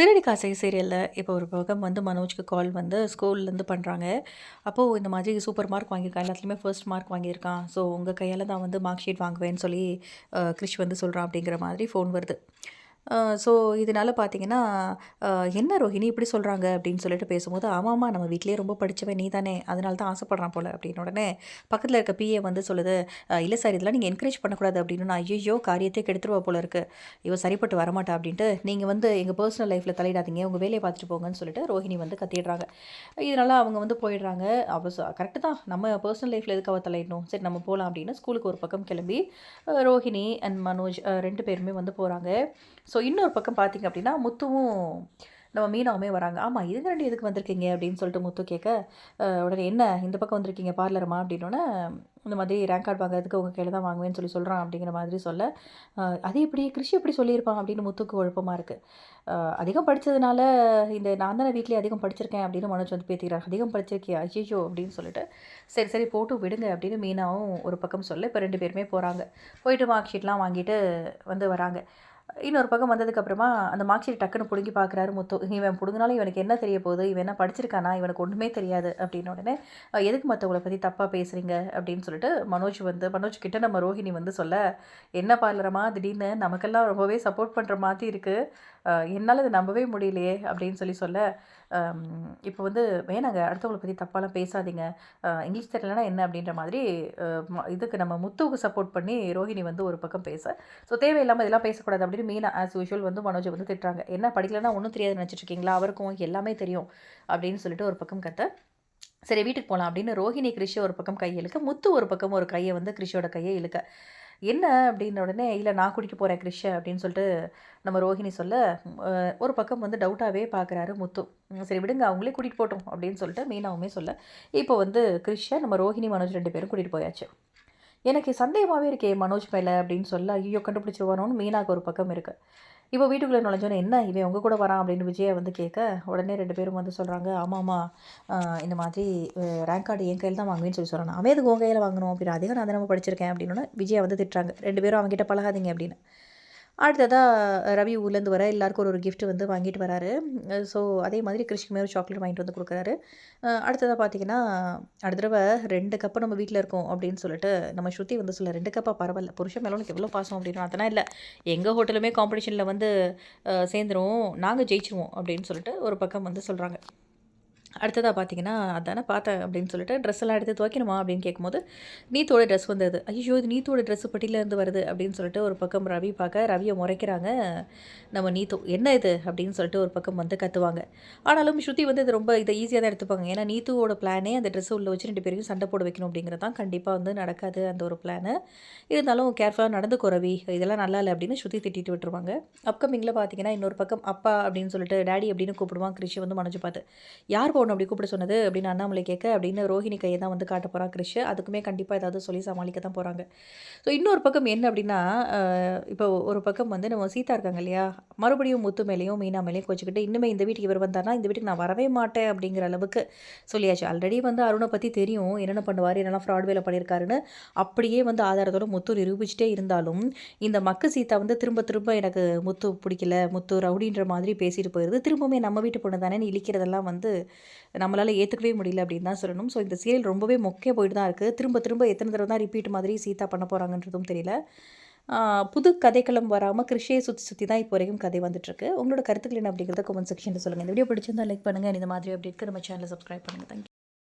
சிறடி காசை சீரியலில் இப்போ ஒரு பக்கம் வந்து மனோஜ்க்கு கால் வந்து ஸ்கூல்லேருந்து பண்ணுறாங்க அப்போது இந்த மாதிரி சூப்பர் மார்க் வாங்கியிருக்கான் எல்லாத்துலேயுமே ஃபர்ஸ்ட் மார்க் வாங்கியிருக்கான் ஸோ உங்கள் கையால் தான் வந்து மார்க் ஷீட் வாங்குவேன்னு சொல்லி கிறிஷ் வந்து சொல்கிறான் அப்படிங்கிற மாதிரி ஃபோன் வருது. ஸோ இதனால் பார்த்தீங்கன்னா என்ன ரோஹிணி இப்படி சொல்கிறாங்க அப்படின்னு சொல்லிட்டு பேசும்போது ஆமாம்மா நம்ம வீட்லேயே ரொம்ப படித்தவன் நீ தானே அதனால தான் ஆசைப்பட்றான் போல. அப்படின்னு உடனே பக்கத்தில் இருக்க பிஏ வந்து சொல்லுது இல்லை சார் இதெல்லாம் நீங்கள் என்கரேஜ் பண்ணக்கூடாது அப்படின்னு நான் ஐயோ காரியத்தை கெடுத்துருவா போல இருக்கு. இவன் சரிப்பட்டு வரமாட்டா அப்படின்ட்டு நீங்கள் வந்து எங்கள் பர்சனல் லைஃப்பில் தலையிடாதீங்க. உங்கள் வேலையை பார்த்துட்டு போங்கன்னு சொல்லிட்டு ரோஹிணி வந்து கத்திடுறாங்க. இதனால் அவங்க வந்து போயிடுறாங்க. அவ கரெக்டு தான். நம்ம பர்சனல் லைஃப்பில் எதுக்கு அவள் தலையிடணும்? சரி நம்ம போகலாம் அப்படின்னு ஸ்கூலுக்கு ஒரு பக்கம் கிளம்பி ரோஹிணி அண்ட் மனோஜ் ரெண்டு பேருமே வந்து போகிறாங்க ஸோ இன்னொரு பக்கம் பார்த்தீங்க அப்படின்னா முத்துவும் நம்ம மீனாவுமே வராங்க. ஆமாம் இதுங்க ரெண்டு எதுக்கு வந்திருக்கீங்க? அப்படின்னு சொல்லிட்டு முத்து கேட்க உடனே என்ன இந்த பக்கம் வந்திருக்கீங்க பார்லரமா அப்படின்னோடனே இந்த மாதிரி ரேங்க் கார்டு வாங்குறதுக்கு உங்கள் கையில் தான் வாங்குவேன்னு சொல்லி சொல்கிறான் அப்படிங்கிற மாதிரி சொல்ல அஹ், அது எப்படி கிருஷி எப்படி சொல்லியிருப்பான்? அப்படின்னு முத்துக்கு குழப்பமாக இருக்குது அதிகம் படித்ததுனால இந்த நான் தானே வீட்லேயே அதிகம் படிச்சிருக்கேன் அப்படின்னு மனோஜ் வந்து பேத்திக்கிறார் அதிகம் படிச்சிருக்கியா? ஐயோ அப்படின்னு சொல்லிட்டு சரி சரி போட்டு விடுங்க அப்படின்னு மீனாவும் ஒரு பக்கம் சொல்ல இப்போ ரெண்டு பேருமே போகிறாங்க போயிட்டு மார்க் ஷீட்லாம் வாங்கிட்டு வந்து வராங்க. இன்னொரு பக்கம் வந்ததுக்கப்புறமா அந்த மார்க் ஷீட் டக்குன்னு பிடுங்கி பார்க்குறாரு முத்து. இவன் பிடுங்கினாலும் இவனுக்கு என்ன தெரிய போகுது? இவன் என்ன படிச்சிருக்கானா? இவனுக்கு ஒன்றுமே தெரியாது அப்படின்னு உடனே எதுக்கு மற்றவங்களை பற்றி தப்பாக பேசுகிறீங்க அப்படின்னு சொல்லிட்டு மனோஜ் வந்து மனோஜ் கிட்ட நம்ம ரோஹிணி வந்து சொல்ல என்ன பார்லரமா திடீர்னு நமக்கெல்லாம் ரொம்பவே சப்போர்ட் பண்ணுற மாதிரி இருக்குது என்னால் இதை நம்பவே முடியலையே. அப்படின்னு சொல்லி சொல்ல இப்போ வந்து வேணாங்க அடுத்தவங்களை பற்றி தப்பாலாம் பேசாதீங்க. இங்கிலீஷ் தெரியலனா என்ன? அப்படின்ற மாதிரி ம- இதுக்கு நம்ம முத்துவுக்கு சப்போர்ட் பண்ணி ரோஹிணி வந்து ஒரு பக்கம் பேச. ஸோ தேவையில்லாமல் இதெல்லாம் பேசக்கூடாது அப்படின்னு மீனா ஆஸ் யூஷுவல் வந்து மனோஜை வந்து திட்டுறாங்க. என்ன படிக்கலன்னா ஒன்றும் தெரியாது நினச்சிட்டு இருக்கீங்களா அவருக்கும் எல்லாமே தெரியும். அப்படின்னு சொல்லிட்டு ஒரு பக்கம் கத்த சரி வீட்டுக்கு போகலாம் அப்படின்னு ரோஹிணி கிருஷி ஒரு பக்கம் கையை இழுக்க முத்து ஒரு பக்கம் ஒரு கையை வந்து கிருஷியோட கையை இழுக்க. என்ன? அப்படின்ன உடனே இல்லை நான் குடிக்க போகிறேன் கிருஷ. அப்படின்னு சொல்லிட்டு நம்ம ரோஹிணி சொல்ல ஒரு பக்கம் வந்து டவுட்டாகவே பார்க்குறாரு முத்து. சரி விடுங்க அவங்களே கூட்டிகிட்டு போட்டோம் அப்படின்னு சொல்லிட்டு மீனாவுமே சொல்ல இப்போ வந்து கிருஷ நம்ம ரோஹிணி மனோஜ் ரெண்டு பேரும் கூட்டிகிட்டு போயாச்சு. எனக்கு சந்தேகமாகவே இருக்கே மனோஜ் மேலே அப்படின்னு சொல்ல ஐயோ கண்டுபிடிச்சிருவானோன்னு மீனாக்கு ஒரு பக்கம் இருக்குது இப்போ வீட்டுக்குள்ளே நுழைஞ்சோன்னே என்ன? இவன் உங்கள் கூட வரான்? அப்படின்னு விஜயை வந்து கேட்க உடனே ரெண்டு பேரும் வந்து சொல்கிறாங்க ஆமாம்மா இந்த மாதிரி ரேங்க் கார்டு என் கையில் தான் வாங்குவேன்னு சொல்லி சொல்கிறான் அவன் எதுக்கு உங்கள் கையில் வாங்கணும்? அப்படின்னு அதிகம் நான் தானே படிச்சிருக்கேன். அப்படின்னு விஜயை வந்து திட்டுறாங்க. ரெண்டு பேரும் அவங்ககிட்ட பழகாதீங்க அப்படின்னு. அடுத்ததாக ரவி ஊர்லேருந்து வர எல்லாருக்கும் ஒரு ஒரு கிஃப்ட் வந்து வாங்கிட்டு வராரு. ஸோ அதே மாதிரி கிருஷ்ணமே ஒரு சாக்லேட் வாங்கிட்டு வந்து கொடுக்குறாரு. அடுத்ததாக பார்த்தீங்கன்னா அடுத்த தடவை ரெண்டு கப்பு நம்ம வீட்டில் இருக்கோம் அப்படின்னு சொல்லிட்டு நம்ம ஸ்ருதி வந்து சொல்ல ரெண்டு கப்பாக பரவாயில்ல புருஷன் மேலே உனக்கு எவ்வளோ பாசம்? அப்படின்னு. அதெல்லாம் இல்லை. எங்கள் ஹோட்டலுமே காம்படிஷனில் வந்து சேர்ந்துருவோம் நாங்கள் ஜெயிச்சிருவோம் அப்படின்னு சொல்லிட்டு ஒரு பக்கம் வந்து சொல்கிறாங்க அடுத்ததாக பார்த்தீங்கன்னா அதானே பார்த்தேன் அப்படின்னு சொல்லிட்டு ட்ரெஸ் எல்லாம் எடுத்து துவைக்கணுமா? அப்படின்னு கேட்கும்போது நீத்தோட ட்ரெஸ் வந்தது. ஐயோ இது நீத்தோட ட்ரெஸ் பட்டியிலேருந்து வருது. அப்படின்னு சொல்லிட்டு ஒரு பக்கம் ரவி பார்க்க ரவியை முறைக்கிறாங்க. நம்ம நீத்து என்ன இது? அப்படின்னு சொல்லிட்டு ஒரு பக்கம் வந்து கத்துவாங்க. ஆனாலும் ஸ்ருதி வந்து இது ரொம்ப இதை ஈஸியாக தான் எடுத்துப்பாங்க. ஏன்னா நீத்துவோட பிளானே அந்த ட்ரெஸ் உள்ள வச்சு ரெண்டு பேரையும் சண்டை போட வைக்கணும் அப்படிங்கிறது தான் கண்டிப்பாக வந்து நடக்காது அந்த ஒரு பிளானு இருந்தாலும் கேர்ஃபுல்லாக நடந்துக்கோ ரவி. இதெல்லாம் நல்லா இல்லை அப்படின்னு ஸ்ருதி திட்டிட்டு விட்டுருவாங்க. அப்கமிங்கில் பார்த்தீங்கன்னா இன்னொரு பக்கம் அப்பா அப்படின்னு சொல்லிட்டு டேடி அப்படின்னு கூப்பிடுவான் கிருஷி வந்து மனஞ்சு பார்த்து. யார் உன்னை அப்படி கூப்பிட சொன்னது அப்படின்னு அண்ணாமலை கேட்க அப்படின்னு ரோஹிணி கையை தான் வந்து காட்ட போகிறான் கிருஷ். அதுக்குமே கண்டிப்பாக ஏதாவது சொல்லி சமாளிக்க தான் போகிறாங்க ஸோ இன்னொரு பக்கம் என்ன அப்படின்னா இப்போ ஒரு பக்கம் வந்து நம்ம சீதா இருக்காங்க இல்லையா? மறுபடியும் முத்து மேலேயும் மீனா மேலேயும் கோச்சிக்கிட்டு இன்னுமே இந்த வீட்டுக்கு இவர் வந்தார்னா இந்த வீட்டுக்கு நான் வரவே மாட்டேன் அப்படிங்கிற அளவுக்கு சொல்லியாச்சு. ஆல்ரெடி வந்து அருணை பற்றி தெரியும் என்னென்ன பண்ணுவார் என்னெல்லாம் ஃப்ராட் வேலை பண்ணியிருக்காருன்னு. அப்படியே வந்து ஆதாரத்தோட முத்து நிரூபிச்சிட்டே இருந்தாலும் இந்த மக்கு சீதா வந்து திரும்ப திரும்ப எனக்கு முத்து பிடிக்கல முத்து ரவுடின்ற மாதிரி பேசிட்டு போயிடுது திரும்பவுமே நம்ம வீட்டு பொண்ணு தானே இழிக்கிறதெல்லாம் வந்து நம்மளால் ஏற்றுக்கவே முடியல அப்படின்னு தான் சொல்லணும். ஸோ இந்த சீரியல் ரொம்பவே மொக்கே போயிட்டு தான் இருக்குது திரும்ப திரும்ப எத்தனை தடவை தான் ரிப்பீட் மாதிரி சீதா பண்ண போகிறாங்கன்றதும் தெரியல. புது கதைக்களம் வராமல் கிருஷியை சுற்றி சுற்றி தான் இப்போ வரைக்கும் கதை வந்துட்டுருக்கு. உங்களோட கருத்துக்கள் என்ன அப்படிங்கிறத கமெண்ட் செக்ஷனில் சொல்லுங்கள் இந்த வீடியோ பிடிச்சிருந்தா லைக் பண்ணுங்கள் இந்த மாதிரி அப்டேட்க்கு நம்ம சேனலை சப்ஸ்கிரைப் பண்ணுங்கள் தேங்க்யூ